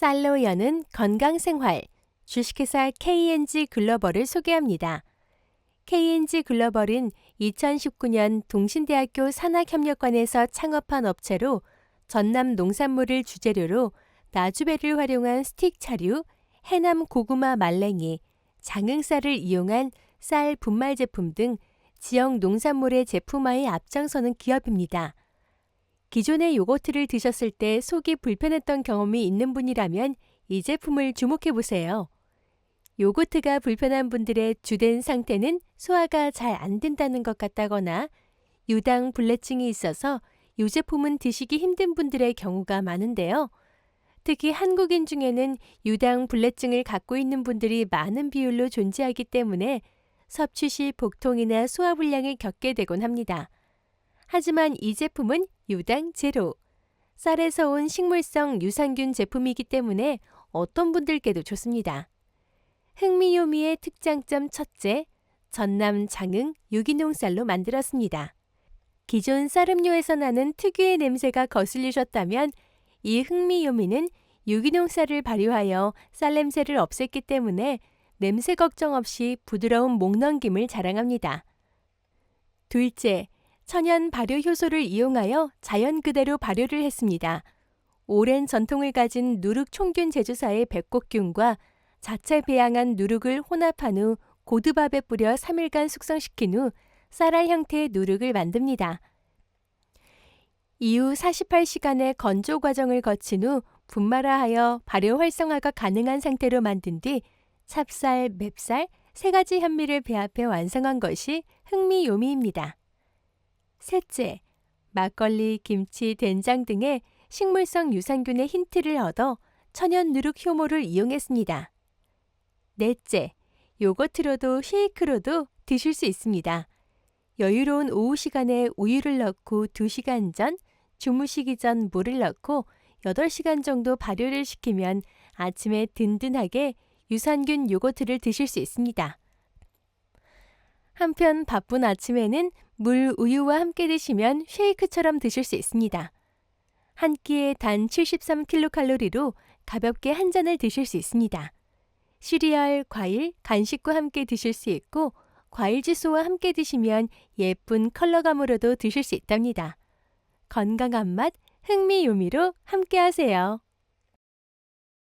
쌀로 여는 건강생활 주식회사 KNG 글로벌을 소개합니다. KNG 글로벌은 2019년 동신대학교 산학협력관에서 창업한 업체로 전남 농산물을 주재료로 나주배를 활용한 스틱 차류, 해남 고구마 말랭이, 장흥쌀을 이용한 쌀 분말 제품 등 지역 농산물의 제품화에 앞장서는 기업입니다. 기존의 요거트를 드셨을 때 속이 불편했던 경험이 있는 분이라면 이 제품을 주목해 보세요. 요거트가 불편한 분들의 주된 상태는 소화가 잘 안 된다는 것 같다거나 유당 불내증이 있어서 이 제품은 드시기 힘든 분들의 경우가 많은데요. 특히 한국인 중에는 유당 불내증을 갖고 있는 분들이 많은 비율로 존재하기 때문에 섭취 시 복통이나 소화불량을 겪게 되곤 합니다. 하지만 이 제품은 유당 제로. 쌀에서 온 식물성 유산균 제품이기 때문에 어떤 분들께도 좋습니다. 흥미요미의 특장점 첫째, 전남 장흥 유기농 쌀로 만들었습니다. 기존 쌀음료에서 나는 특유의 냄새가 거슬리셨다면 이 흥미요미는 유기농 쌀을 발효하여 쌀 냄새를 없앴기 때문에 냄새 걱정 없이 부드러운 목 넘김을 자랑합니다. 둘째, 천연 발효 효소를 이용하여 자연 그대로 발효를 했습니다. 오랜 전통을 가진 누룩 총균 제조사의 백곡균과 자체 배양한 누룩을 혼합한 후 고두밥에 뿌려 3일간 숙성시킨 후 쌀알 형태의 누룩을 만듭니다. 이후 48시간의 건조 과정을 거친 후 분말화하여 발효 활성화가 가능한 상태로 만든 뒤 찹쌀, 맵쌀 세 가지 현미를 배합해 완성한 것이 흥미요미입니다. 셋째, 막걸리, 김치, 된장 등의 식물성 유산균의 힌트를 얻어 천연 누룩 효모를 이용했습니다. 넷째, 요거트로도 쉐이크로도 드실 수 있습니다. 여유로운 오후 시간에 우유를 넣고 2시간 전, 주무시기 전 물을 넣고 8시간 정도 발효를 시키면 아침에 든든하게 유산균 요거트를 드실 수 있습니다. 한편 바쁜 아침에는 물, 우유와 함께 드시면 쉐이크처럼 드실 수 있습니다. 한 끼에 단 73kcal로 가볍게 한 잔을 드실 수 있습니다. 시리얼, 과일, 간식과 함께 드실 수 있고 과일 주스와 함께 드시면 예쁜 컬러감으로도 드실 수 있답니다. 건강한 맛, 흥미 요미로 함께 하세요.